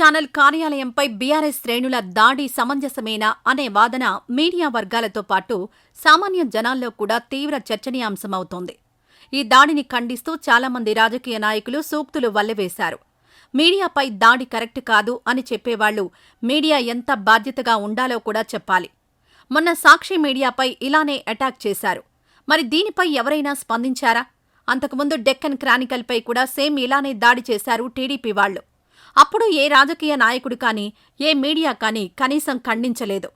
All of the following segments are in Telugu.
ఛానల్ కార్యాలయంపై బీఆర్ఎస్ శ్రేణుల దాడి సమంజసమేనా అనే వాదన మీడియా వర్గాలతో పాటు సామాన్య జనాల్లో కూడా తీవ్ర చర్చనీయాంశమవుతోంది. ఈ దాడిని ఖండిస్తూ చాలామంది రాజకీయ నాయకులు సూక్తులు వల్లెవేశారు. మీడియాపై దాడి కరెక్ట్ కాదు అని చెప్పేవాళ్ళు మీడియా ఎంత బాధ్యతగా ఉండాలో కూడా చెప్పాలి. మొన్న సాక్షి మీడియాపై ఇలానే అటాక్ చేశారు. మరి దీనిపై ఎవరైనా స్పందించారా? అంతకుముందు డెక్కన్ క్రానికల్పై కూడా సేమ్ ఇలానే దాడి చేశారు టీడీపీ వాళ్ళు అప్పుడు ఏ రాజకీయ నాయకుడు కానీ ఏ మీడియా కానీ కనీసం ఖండించలేదు.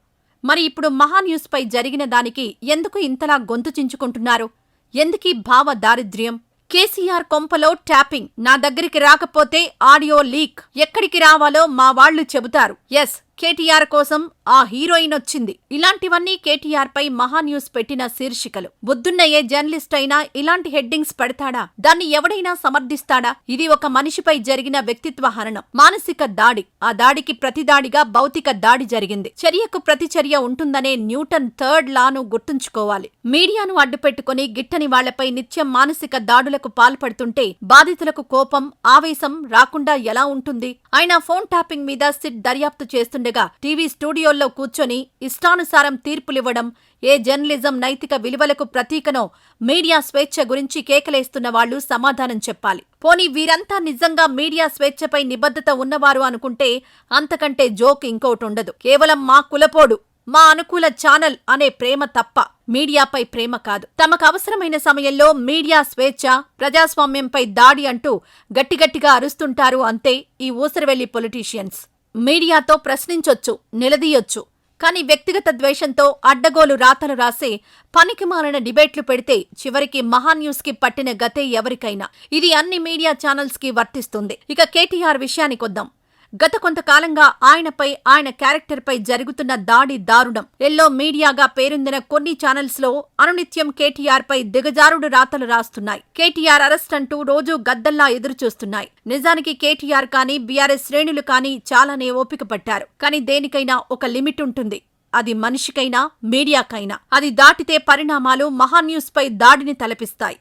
మరి ఇప్పుడు మహాన్యూస్పై జరిగిన దానికి ఎందుకు ఇంతలా గొంతు చించుకుంటున్నారు? ఎందుకీ భావ దారిద్ర్యం? కేసీఆర్ కొంపలో ట్యాపింగ్. నా దగ్గరికి రాకపోతే ఆడియో లీక్. ఎక్కడికి రావాలో మా వాళ్ళు చెబుతారు. ఎస్ కేటీఆర్ కోసం ఆ హీరోయిన్ వచ్చింది. ఇలాంటివన్నీ కేటీఆర్ పై మహాన్యూస్ పెట్టిన శీర్షికలు. బుద్ధున్న ఏ జర్నలిస్ట్ అయినా ఇలాంటి హెడ్డింగ్స్ పెడతాడా? దాన్ని ఎవడైనా సమర్థిస్తాడా? ఇది ఒక మనిషిపై జరిగిన వ్యక్తిత్వ హరణం మానసిక దాడి. ఆ దాడికి ప్రతిదాడిగా భౌతిక దాడి జరిగింది. చర్యకు ప్రతిచర్య ఉంటుందనే న్యూటన్ థర్డ్ లాను గుర్తుంచుకోవాలి. మీడియాను అడ్డుపెట్టుకుని గిట్టని వాళ్ళపై నిత్యం మానసిక దాడులకు పాల్పడుతుంటే బాధితులకు కోపం ఆవేశం రాకుండా ఎలా ఉంటుంది? ఆయన ఫోన్ ట్యాపింగ్ మీద సిట్ దర్యాప్తు చేస్తుండగా టీవీ స్టూడియో స్టూడియోల్లో కూర్చొని ఇష్టానుసారం తీర్పులివ్వడం ఏ జర్నలిజం నైతిక విలువలకు ప్రతీకనో మీడియా స్వేచ్ఛ గురించి కేకలేస్తున్న వాళ్ళు సమాధానం చెప్పాలి. పోనీ వీరంతా నిజంగా మీడియా స్వేచ్ఛపై నిబద్ధత ఉన్నవారు అనుకుంటే అంతకంటే జోక్ ఇంకోటుండదు. కేవలం మా కులపోడు మా అనుకూల ఛానల్ అనే ప్రేమ తప్ప మీడియాపై ప్రేమ కాదు. తమకు అవసరమైన సమయంలో మీడియా స్వేచ్ఛ ప్రజాస్వామ్యంపై దాడి అంటూ గట్టిగట్టిగా అరుస్తుంటారు అంతే ఈ ఊసరవెల్లి పొలిటీషియన్స్. మీడియాతో ప్రశ్నించొచ్చు నిలదీయొచ్చు. కానీ వ్యక్తిగత ద్వేషంతో అడ్డగోలు రాతలు రాసే పనికిమాలిన డిబేట్లు పెడితే చివరికి మహాన్యూస్కి పట్టిన గతే ఎవరికైనా. ఇది అన్ని మీడియా ఛానల్స్కి వర్తిస్తుంది. ఇక కేటీఆర్ విషయానికొద్దాం. గత కొంతకాలంగా ఆయనపై ఆయన క్యారెక్టర్పై జరుగుతున్న దాడి దారుణం. ఎల్లో మీడియాగా పేరొందిన కొన్ని ఛానల్స్లో అనునిత్యం కేటీఆర్ పై దిగజారుడు రాతలు రాస్తున్నాయి. కేటీఆర్ అరెస్ట్ అంటూ రోజూ గద్దల్లా ఎదురుచూస్తున్నాయి. నిజానికి కేటీఆర్ కానీ బీఆర్ఎస్ శ్రేణులు కానీ చాలానే ఓపిక పట్టారు కానీ దేనికైనా ఒక లిమిట్ ఉంటుంది. అది మనిషికైనా మీడియాకైనా. అది దాటితే పరిణామాలు మహాన్యూస్పై దాడిని తలపిస్తాయి.